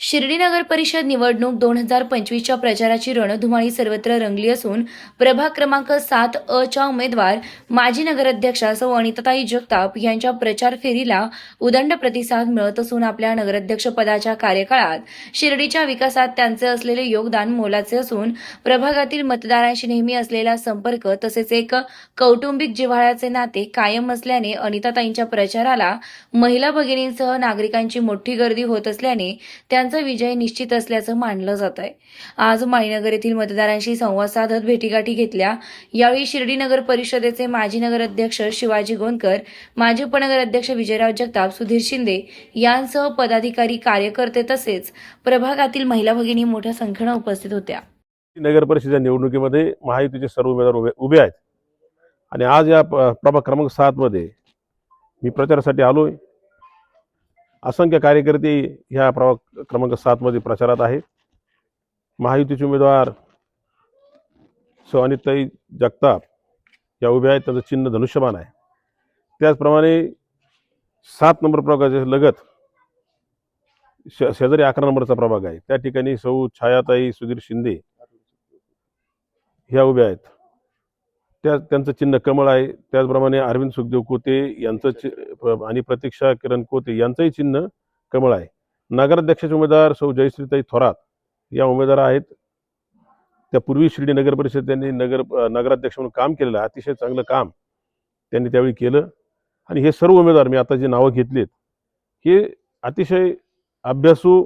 शिर्डी नगर परिषद निवडणूक दोन हजार पंचवीसच्या प्रचाराची रणधुमाळी सर्वत्र रंगली असून प्रभाग क्रमांक सात अ च्या उमेदवार माजी नगराध्यक्षा सौ अनिताताई जगताप यांच्या प्रचार फेरीला उदंड प्रतिसाद मिळत असून आपल्या नगराध्यक्षपदाच्या कार्यकाळात शिर्डीच्या विकासात त्यांचे असलेले योगदान मोलाचे असून प्रभागातील मतदारांशी नेहमी असलेला संपर्क तसेच एक कौटुंबिक जिव्हाळ्याचे नाते कायम असल्याने अनिताताईंच्या प्रचाराला महिला भगिनींसह नागरिकांची मोठी गर्दी होत असल्याने त्यांचे विजय निश्चित असल्याचं मानलं जात आहे आज माळीनगर येथील मतदारांशी संवाद साधत भेटीगाठी घेतल्या. यावेळी शिर्डी नगर परिषदेचे माजी नगराध्यक्ष शिवाजी गोंदकर माजी उपनगराध्यक्ष विजयराव जगताप सुधीर शिंदे यांसह पदाधिकारी कार्यकर्ते तसेच प्रभागातील महिला भगिनी मोठ्या संख्येनं उपस्थित होत्या. नगर परिषदेच्या निवडणुकीमध्ये महायुतीचे सर्व उमेदवार उभे उभे आहेत. आणि आज या प्रभाग क्रमांक सातमध्ये मी प्रचारासाठी आलो आहे असंख्य कार्यकर्ते ह्या प्रवा क्रमांक सातमध्ये प्रचारात आहेत. महायुतीचे उमेदवार सौ. अनिताई जगताप या उभ्या आहेत. त्यांचं चिन्ह धनुष्यमान आहे. त्याचप्रमाणे सात नंबर प्रभागाच्या लगत शे शेजारी अकरा नंबरचा प्रभाग आहे. त्या ठिकाणी सौ. छायाताई सुधीर शिंदे ह्या उभ्या आहेत. त्या त्यांचं चिन्ह कमळ आहे. त्याचप्रमाणे अरविंद सुखदेव कोते यांचं चि आणि प्रतीक्षा किरण कोते यांचंही चिन्ह कमळ आहे. नगराध्यक्षाचे उमेदवार सौ जयश्रीताई थोरात या उमेदवार आहेत. त्या पूर्वी शिर्डी नगर परिषद त्यांनी नगर नगराध्यक्ष म्हणून काम केलेलं आहे. अतिशय चांगलं काम त्यांनी त्यावेळी केलं. आणि हे सर्व उमेदवार मी आता जी नावं घेतलीत हे अतिशय अभ्यासू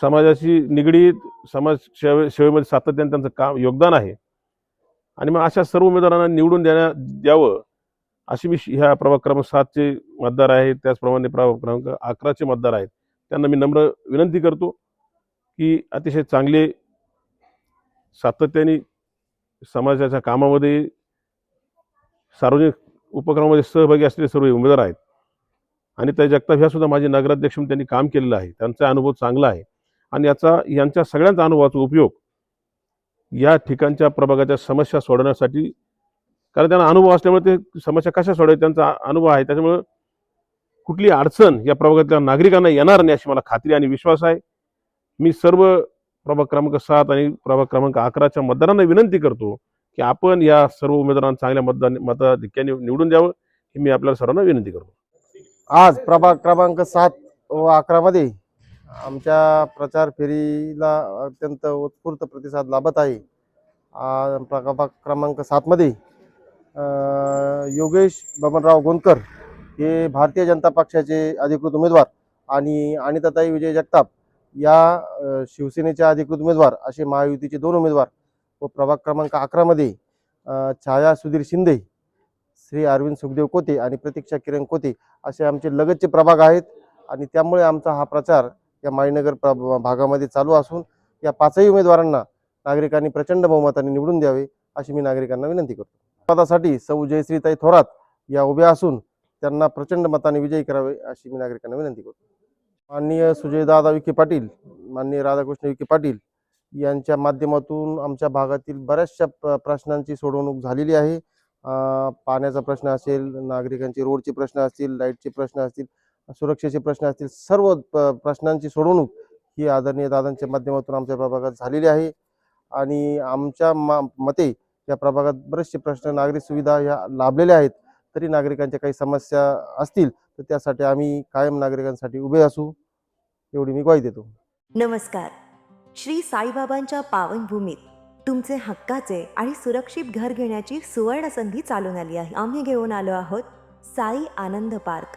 समाजाशी निगडीत समाज सेवे सेवेमध्ये सातत्याने त्यांचं काम योगदान आहे. आणि मग अशा सर्व उमेदवारांना निवडून देण्या द्यावं अशी मी ह्या प्रभाग क्रमांक सातचे मतदार आहेत त्याचप्रमाणे प्रभाग क्रमांक अकराचे मतदार आहेत. त्यांना मी नम्र विनंती करतो की अतिशय चांगले सातत्याने समाजाच्या कामामध्ये सार्वजनिक उपक्रमामध्ये सहभागी असलेले सर्व उमेदवार आहेत. आणि त्या जगताप ह्या सुद्धा माझे नगराध्यक्ष म्हणून त्यांनी काम केलेलं आहे. त्यांचा अनुभव चांगला आहे. आणि याचा यांच्या सगळ्यांचा अनुभवाचा उपयोग या ठिकाणच्या प्रभागाच्या समस्या सोडवण्यासाठी कारण त्यांना अनुभव असल्यामुळे ते समस्या कशा सोडवायच्या त्यांचा अनुभव आहे. त्याच्यामुळं कुठली अडचण या प्रभागातल्या नागरिकांना येणार नाही अशी मला खात्री आणि विश्वास आहे. मी सर्व प्रभाग क्रमांक सात आणि प्रभाग क्रमांक अकराच्या मतदारांना विनंती करतो की आपण या सर्व उमेदवारांना चांगल्या मतदान मताधिक्याने निवडून द्यावं हे मी आपल्याला सर्वांना विनंती करतो. आज प्रभाग क्रमांक सात व अकरामध्ये आमच्या प्रचार फेरीला अत्यंत उत्स्फूर्त प्रतिसाद लाभत आहे. प्रभाग क्रमांक सातमध्ये योगेश बबनराव गोंदकर हे भारतीय जनता पक्षाचे अधिकृत उमेदवार आणि अनिताताई विजय जगताप या शिवसेनेचे अधिकृत उमेदवार असे महायुतीचे दोन उमेदवार व प्रभाग क्रमांक अकरामध्ये छाया सुधीर शिंदे श्री अरविंद सुखदेव कोते आणि प्रतीक्षा किरण कोते असे आमचे लगतचे प्रभाग आहेत आणि त्यामुळे आमचा हा प्रचार या माळीनगर प्र- भागामध्ये चालू असून या पाचही उमेदवारांना नागरिकांनी प्रचंड बहुमताने निवडून द्यावे अशी मी नागरिकांना विनंती करतो. पदासाठी सौ जयश्रीताई थोरात या उभ्या असून त्यांना प्रचंड मताने विजयी करावे अशी मी नागरिकांना विनंती करतो. माननीय सुजयदादा विखे पाटील माननीय राधाकृष्ण विखे पाटील यांच्या माध्यमातून आमच्या भागातील बऱ्याचशा प्रश्नांची सोडवणूक झालेली आहे. पाण्याचा प्रश्न असेल नागरिकांचे रोडचे प्रश्न असतील लाईटचे प्रश्न असतील सुरक्षेचे प्रश्न असतील सर्व प्रश्नांची सोडवणूक ही आदरणीय दादांच्या माध्यमातून आमच्या प्रभागात झालेली आहे. आणि आमच्या मा मते या प्रभागात बरेचसे प्रश्न नागरिक सुविधा ह्या लाभलेल्या आहेत. तरी नागरिकांच्या काही समस्या असतील तर त्यासाठी आम्ही कायम नागरिकांसाठी उभे असू एवढी मी ग्वाही देतो. नमस्कार. श्री साईबाबांच्या पावनभूमीत तुमचे हक्काचे आणि सुरक्षित घर घेण्याची सुवर्ण संधी चालून आली आहे. आम्ही घेऊन आलो आहोत साई आनंद पार्क.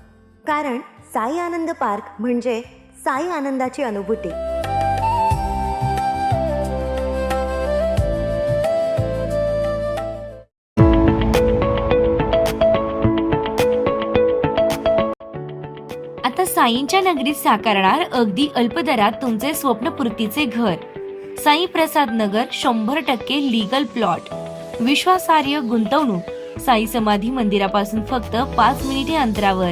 कारण साई आनंद पार्क म्हणजे साई आनंदाची अनुभूती. आता साईंच्या नगरीत साकारणार अगदी अल्प दरात तुमचे स्वप्नपूर्तीचे घर. साई प्रसाद नगर शंभर टक्के लीगल प्लॉट विश्वासार्ह गुंतवणूक. साई समाधी मंदिरापासून फक्त पाच मिनिटे अंतरावर.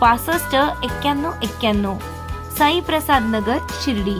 पासष्ट एक्क्याण्णव एक्क्याण्णव. साई प्रसाद नगर शिर्डी.